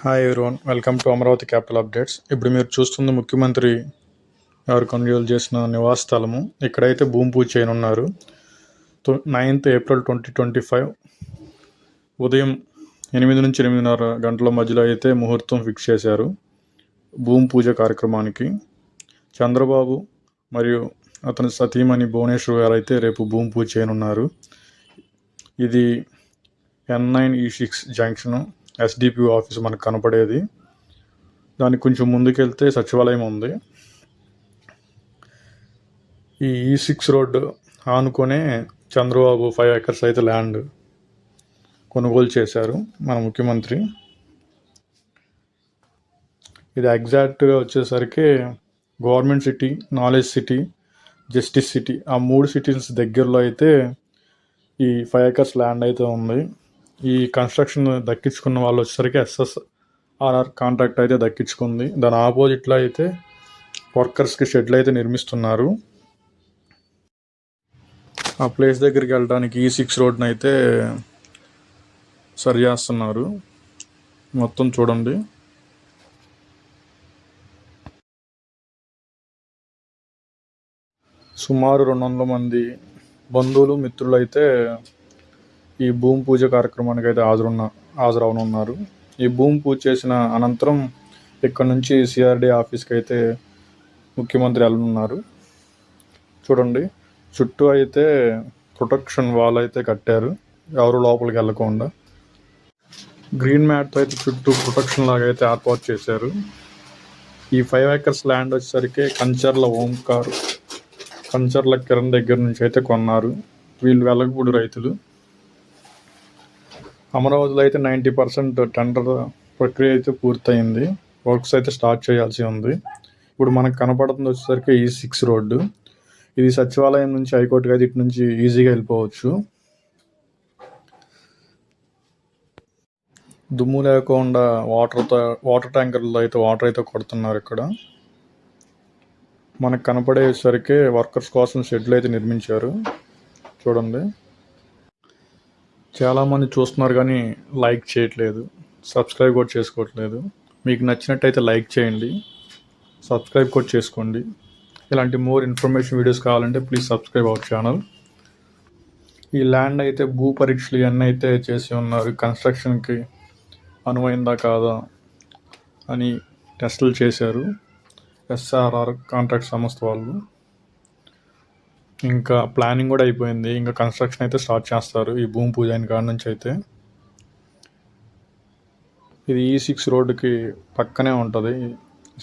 Hi everyone welcome to Amaravati capital updates ఇప్పుడు మీరు చూస్తున్న ముఖ్యమంత్రి గారు కొనుగోలు చేసిన నివాస స్థలము. ఇక్కడైతే భూమి పూజ చేయనున్నారు. Ninth April twenty twenty five ఉదయం ఎనిమిది నుంచి ఎనిమిదిన్నర గంటల మధ్యలో అయితే ముహూర్తం ఫిక్స్ చేశారు భూమి పూజ కార్యక్రమానికి. చంద్రబాబు మరియు అతని సతీమణి భువనేశ్వర్ గారు అయితే రేపు భూమి పూజ చేయనున్నారు. ఇది N nine E six junction SDPO office మనకు కనపడేది. దానికి కొంచెం ముందుకెళ్తే సచివాలయం ఉంది. ఈ e ఈ సిక్స్ రోడ్డు ఆనుకొనే చంద్రబాబు ఫైవ్ ఎకర్స్ అయితే ల్యాండ్ కొనుగోలు చేశారు మన ముఖ్యమంత్రి. ఇది ఎగ్జాక్ట్గా వచ్చేసరికి government city knowledge city justice city ఆ మూడు సిటీస్ దగ్గరలో అయితే ఈ ఫైవ్ ఎకర్స్ ల్యాండ్ అయితే ఉంది. ఈ కన్స్ట్రక్షన్ దక్కించుకున్న వాళ్ళు వచ్చేసరికి ఎస్ఎస్ఆర్ఆర్ కాంట్రాక్ట్ అయితే దక్కించుకుంది. దాని ఆపోజిట్లో అయితే వర్కర్స్కి షెడ్లు అయితే నిర్మిస్తున్నారు. ఆ ప్లేస్ దగ్గరికి వెళ్ళడానికి ఈ సిక్స్ రోడ్ని అయితే సరి చేస్తున్నారు మొత్తం చూడండి. సుమారు రెండు వందల మంది బంధువులు మిత్రులు అయితే ఈ భూమి పూజ కార్యక్రమానికి అయితే హాజరున్న హాజరవనున్నారు. ఈ భూమి పూజ చేసిన అనంతరం ఇక్కడ నుంచి సిఆర్డి ఆఫీస్కి అయితే ముఖ్యమంత్రి వెళ్ళనున్నారు. చూడండి చుట్టూ అయితే ప్రొటెక్షన్ వాల్ అయితే కట్టారు. ఎవరు లోపలికి వెళ్ళకుండా. గ్రీన్ మ్యాట్తో అయితే చుట్టూ ప్రొటెక్షన్ లాగా అయితే ఏర్పాటు చేశారు. ఈ ఫైవ్ ఏకర్స్ ల్యాండ్ వచ్చేసరికి కంచర్ల ఓంకార్ కంచర్ల కిరణ్ దగ్గర నుంచి అయితే కొన్నారు. వీళ్ళు వెలగపూడి రైతులు. అమరావతిలో అయితే నైంటీ పర్సెంట్ టెండర్ ప్రక్రియ అయితే పూర్తయింది. వర్క్స్ అయితే స్టార్ట్ చేయాల్సి ఉంది. ఇప్పుడు మనకు కనపడుతుంది వచ్చేసరికి ఈ సిక్స్ రోడ్డు. ఇది సచివాలయం నుంచి హైకోర్టుకి అయితే ఇటు నుంచి ఈజీగా వెళ్ళిపోవచ్చు. దుమ్ము లేకుండా వాటర్తో వాటర్ ట్యాంకర్లో అయితే వాటర్ అయితే కొడుతున్నారు ఇక్కడ. మనకు కనపడేసరికి వర్కర్స్ కోసం షెడ్లు అయితే నిర్మించారు. చూడండి. చాలామంది చూస్తున్నారు కానీ లైక్ చేయట్లేదు సబ్స్క్రైబ్ కూడా చేసుకోవట్లేదు. మీకు నచ్చినట్టయితే లైక్ చేయండి సబ్స్క్రైబ్ కూడా చేసుకోండి. ఇలాంటి మోర్ ఇన్ఫర్మేషన్ వీడియోస్ కావాలంటే ప్లీజ్ సబ్స్క్రైబ్ అవర్ ఛానల్. ఈ ల్యాండ్ అయితే భూ పరీక్షలు ఇవన్నీ అయితే చేసి ఉన్నారు. కన్స్ట్రక్షన్కి అనువైందా కాదా అని టెస్టులు చేశారు. ఎస్ఆర్ఆర్ కాంట్రాక్ట్ సంస్థ వాళ్ళు. ఇంకా ప్లానింగ్ కూడా అయిపోయింది. ఇంకా కన్స్ట్రక్షన్ అయితే స్టార్ట్ చేస్తారు. ఈ భూమి పూజ అయిన కాడ నుంచి అయితే. ఇది ఈ సిక్స్ రోడ్డుకి పక్కనే ఉంటుంది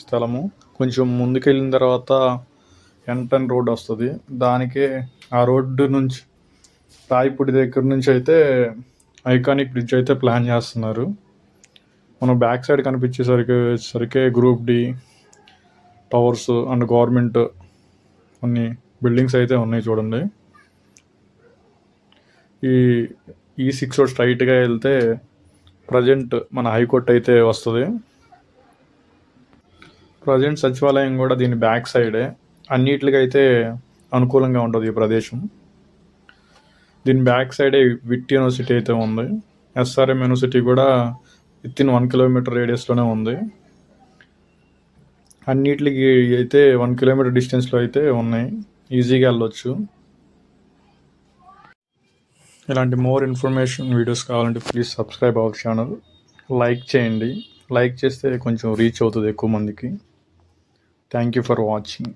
స్థలము. కొంచెం ముందుకెళ్ళిన తర్వాత ఎంటన్ రోడ్ వస్తుంది. దానికే ఆ రోడ్డు నుంచి రాయపూడి దగ్గర నుంచి అయితే ఐకానిక్ బ్రిడ్జ్ అయితే ప్లాన్ చేస్తున్నారు. మనం బ్యాక్ సైడ్ కనిపించేసరికి సరికే group D towers and government కొన్ని బిల్డింగ్స్ అయితే ఉన్నాయి చూడండి. ఈ ఈ సిక్స్ రోడ్ స్ట్రైట్గా వెళ్తే ప్రజెంట్ మన హైకోర్టు అయితే వస్తుంది. ప్రజెంట్ సచివాలయం కూడా దీని బ్యాక్ సైడే అన్నిటికైతే అనుకూలంగా ఉంటుంది ఈ ప్రదేశం. దీని బ్యాక్ సైడే విట్ యూనివర్సిటీ అయితే ఉంది. ఎస్ఆర్ఎం యూనివర్సిటీ కూడా విత్ ఇన్ వన్ కిలోమీటర్ రేడియస్లోనే ఉంది. అన్నిటికి అయితే వన్ కిలోమీటర్ డిస్టెన్స్లో అయితే ఉన్నాయి. ఈజీగా వెళ్ళొచ్చు. ఇలాంటి మోర్ ఇన్ఫర్మేషన్ వీడియోస్ కావాలంటే please subscribe our channel. Like చేయండి. లైక్ చేస్తే కొంచెం రీచ్ అవుతుంది ఎక్కువ మందికి. Thank you for watching